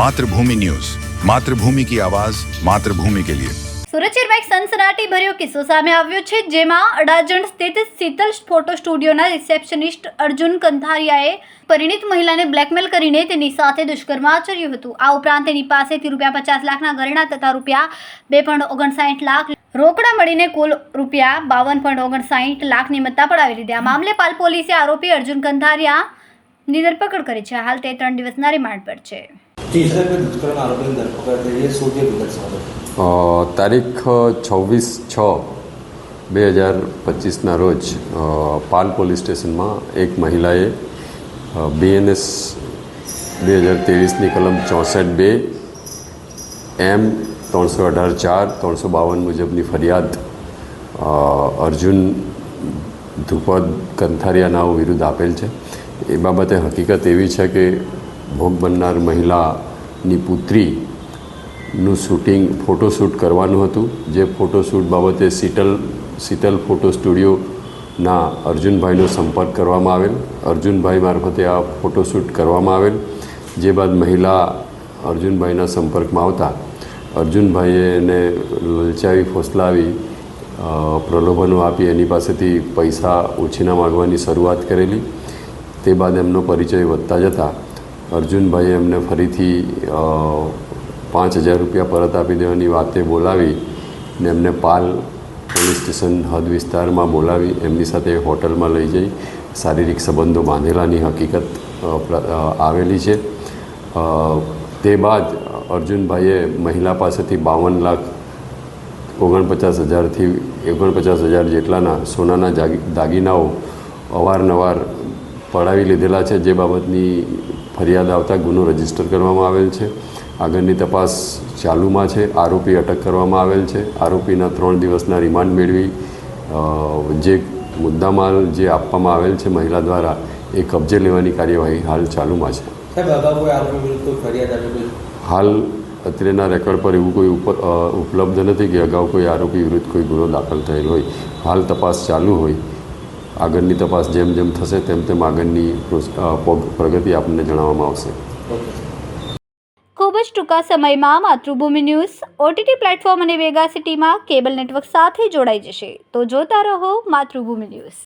Mathrubhumi news. Mathrubhumi કી આવાઝ માતૃભૂમિ કે લિયે. સુરત એક સનસનાટી ભર્યો કિસ્સો સામે આવ્યો છે, જેમાં અડાજણ સ્થિત શીતલ ફોટો સ્ટુડિયોના રિસેપ્શનિસ્ટ અર્જુન કંથારિયાએ પરિણીત મહિલાને બ્લેકમેલ કરીને તેની સાથે દુષ્કર્મ આચર્યું હતું. આ ઉપરાંત તેની પાસેથી રૂપિયા પચાસ લાખના ઘરેણા તથા રૂપિયા બે પોઈન્ટ ઓગણસાઠ લાખ રોકડા મળીને કુલ રૂપિયા બાવન પોઈન્ટ ઓગણસાઠ લાખની મત્તા પડાવી દીધા મામલે પાલ પોલીસે આરોપી અર્જુન કંથારિયા ની ધરપકડ કરી છે. હાલ તે ત્રણ દિવસના રિમાન્ડ પર છે. તારીખ છવ્વીસ છ બે હજાર પચીસના રોજ પાલ પોલીસ સ્ટેશનમાં એક મહિલાએ બીએનએસ બે હજાર ત્રેવીસની કલમ ચોસઠ બે એમ ત્રણસો અઢાર ચાર ત્રણસો બાવન મુજબની ફરિયાદ અર્જુન ધ્રુપદ કંથારિયા નાઓ વિરુદ્ધ આપેલ છે એ બાબતે હકીકત એવી છે કે ભોગ બનનાર મહિલાની પુત્રીનું શૂટિંગ ફોટોશૂટ કરવાનું હતું. જે ફોટોશૂટ બાબતે શીતલ શીતલ ફોટો સ્ટુડિયોના અર્જુનભાઈનો સંપર્ક કરવામાં આવેલ. અર્જુનભાઈ મારફતે આ ફોટોશૂટ કરવામાં આવેલ. જે બાદ મહિલા અર્જુનભાઈના સંપર્કમાં આવતા અર્જુનભાઈએ એને લલચાવી, ફોસલાવી પ્રલોભનો આપી એની પાસેથી પૈસા ઓછીના માગવાની શરૂઆત કરેલી. તે બાદ એમનો પરિચય વધતા જતાં અર્જુનભાઈએ એમને ફરીથી પાંચ હજાર રૂપિયા પરત આપી દેવાની વાતે બોલાવી ને એમને પાલ પોલીસ સ્ટેશન હદ વિસ્તારમાં બોલાવી, એમની સાથે હોટલમાં લઈ જઈ. શારીરિક સંબંધો બાંધેલાની હકીકત આવેલી છે. તે બાદ અર્જુનભાઈએ મહિલા પાસેથી બાવન લાખ ઓગણપચાસ હજારથી ઓગણપચાસ હજાર જેટલાના સોનાના દાગીનાઓ અવારનવાર પડાવી લીધેલા છે, જે બાબતની ફરિયાદ આવતા ગુનો રજિસ્ટર કરવામાં આવેલ છે. આગળની તપાસ ચાલુમાં છે. આરોપી અટક કરવામાં આવેલ છે. આરોપીના ત્રણ દિવસના રિમાન્ડ મેળવી જે મુદ્દામાલ જે આપવામાં આવેલ છે મહિલા દ્વારા એ કબજે લેવાની કાર્યવાહી હાલ ચાલુમાં છે. હાલ અત્રેના રેકોર્ડ પર એવું કોઈ ઉપ- ઉપલબ્ધ નથી કે અગાઉ કોઈ આરોપી વિરુદ્ધ કોઈ ગુનો દાખલ થયેલ હોય. હાલ તપાસ ચાલુ હોય. આગળની તપાસ જેમ જેમ થશે તેમ તેમ આગળની પ્રગતિ આપણને જણાવવામાં આવશે. ખૂબ જ ટૂંકા સમયમાં માતૃભૂમિ ન્યૂઝ, ઓટીટી પ્લેટફોર્મ અને વેગા સિટીમાં કેબલ નેટવર્ક સાથે જોડાઈ જશે. તો જોતા રહો માતૃભૂમિ ન્યૂઝ.